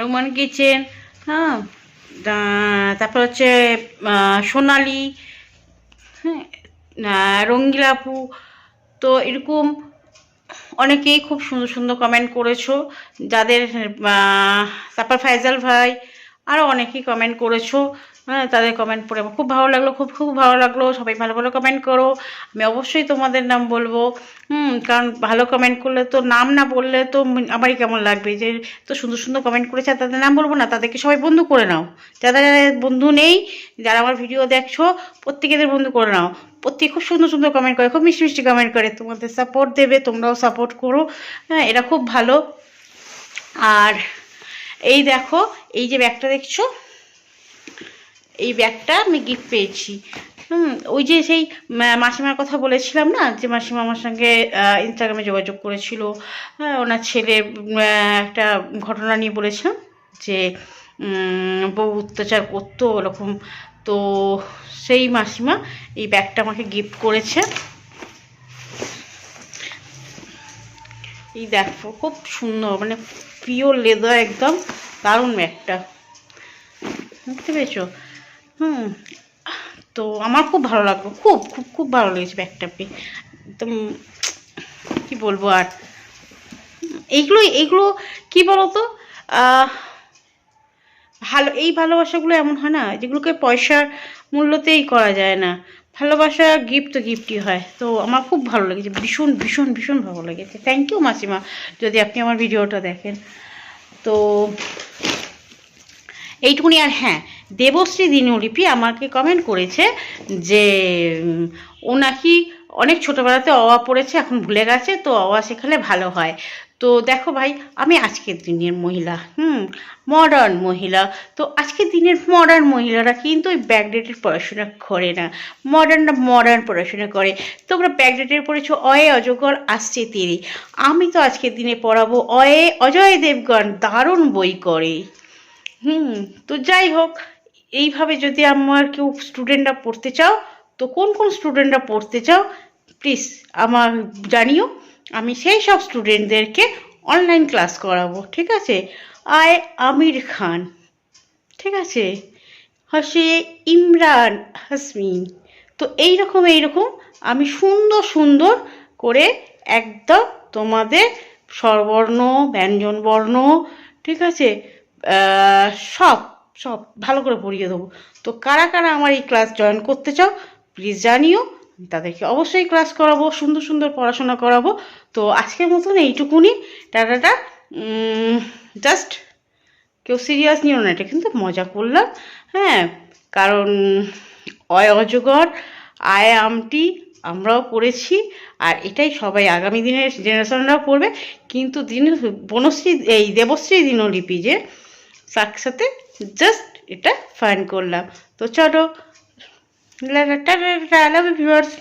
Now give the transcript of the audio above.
Roman kitchen হ্যাঁ তারপর হচ্ছে সোনালি হ্যাঁ রঙিলাপু তো এরকম অনেকেই খুব সুন্দর সুন্দর কমেন্ট করেছ। যাদের তারপর ফাইজাল ভাই আরও অনেকেই কমেন্ট করেছ হ্যাঁ তাদের কমেন্ট পড়ে আমার খুব ভালো লাগল, খুব খুব ভালো লাগল, সবাই ভালো ভালো কমেন্ট করো। আমি অবশ্যই তোমাদের নাম বলব। হুম, কারণ ভালো কমেন্ট করলে তো নাম না বললে তো আমারই কেমন লাগবে? যে তো সুন্দর সুন্দর কমেন্ট করেছে আর তাদের নাম বলব না, তাদেরকে সবাই বন্ধু করে নাও। যাদের বন্ধু নেই, যারা আমার ভিডিও দেখছ, প্রত্যেকেদের বন্ধু করে নাও। প্রত্যেকে খুব সুন্দর সুন্দর কমেন্ট করে, খুব মিষ্টি মিষ্টি কমেন্ট করে। তোমাদের সাপোর্ট দেবে, তোমরাও সাপোর্ট করো। হ্যাঁ এরা খুব ভালো। আর এই দেখো, এই যে ব্যাগটা দেখছ? এই ব্যাগটা আমি গিফট পেয়েছি। হুম, ওই যে সেই মাসিমার কথা বলেছিলাম না, যে মাসিমা আমার সঙ্গে ইনস্টাগ্রামে যোগাযোগ করেছিল। হ্যাঁ ওনার ছেলে একটা ঘটনা নিয়ে বলেছিলাম, যে বউ অত্যাচার করতো ওরকম। তো সেই মাসিমা এই ব্যাগটা আমাকে গিফট করেছে। এই দেখো, খুব সুন্দর মানে পিওর লেদার একদম, দারুণ ব্যাগটা বুঝতে পেরেছ? হুম, তো আমার খুব ভালো লাগল, খুব খুব খুব ভালো লেগেছে ব্যাগটা পেয়ে। একদম, কী বলব আর? এইগুলো এইগুলো কি বলতো? ভালো, এই ভালোবাসাগুলো এমন হয় না, যেগুলোকে পয়সার মূল্যতেই করা যায় না। ভালোবাসা গিফট তো গিফটই হয়। তো আমার খুব ভালো লেগেছে, ভীষণ ভীষণ ভীষণ ভালো লেগেছে। থ্যাংক ইউ মাসিমা, যদি আপনি আমার ভিডিওটা দেখেন। তো এইটুকুনি, আর হ্যাঁ দেবশ্রী দিনুলিপি আমাকে কমেন্ট করেছে যে ও নাকি অনেক ছোটোবেলাতে অওয়া পড়েছে, এখন ভুলে গেছে, তো অওয়া শেখালে ভালো হয়। তো দেখো ভাই, আমি আজকের দিনের মহিলা, হুম মডার্ন মহিলা। তো আজকের দিনের মডার্ন মহিলারা কিন্তু ওই ব্যাকডেটের পড়াশোনা করে না। মডার্নরা মডার্ন পড়াশোনা করে। তোমরা ব্যাকডেটের পড়েছো, অয়ে অজগর আসছে তেরে। আমি তো আজকের দিনে পড়াবো, অয়ে অজয় দেবগণ দারুণ বই করে। হুম, তো যাই হোক, এইভাবে যদি আমার কেউ স্টুডেন্টরা পড়তে চাও, তো কোন কোন স্টুডেন্টরা পড়তে চাও প্লিজ আমার জানিও, আমি সেই সব স্টুডেন্টদেরকে অনলাইন ক্লাস করাবো, ঠিক আছে? আয় আমির খান, ঠিক আছে? হসে ইমরান হাসমিন। তো এই রকম এই রকম আমি সুন্দর সুন্দর করে একদম তোমাদের স্বরবর্ণ, ব্যঞ্জনবর্ণ, ঠিক আছে? সব সব ভালো করে পড়িয়ে দেবো। তো কারা কারা আমার এই ক্লাস জয়েন করতে চাও, প্লিজ জানিও। তাদেরকে অবশ্যই ক্লাস করাবো, সুন্দর সুন্দর পড়াশোনা করাবো। তো আজকের মতন এইটুকুনি। টাটাটা। জাস্ট কেউ সিরিয়াস নিও না, এটা কিন্তু মজা করলাম। হ্যাঁ কারণ অয় অজগর, আয় আমটি আমরাও পড়েছি, আর এটাই সবাই আগামী দিনের জেনারেশনরাও পড়বে। কিন্তু দিন বনশ্রী, এই দেবশ্রী দিনলিপি যে সাথে জাস্ট এটা ফাইন করলাম। তো চলো। Love viewers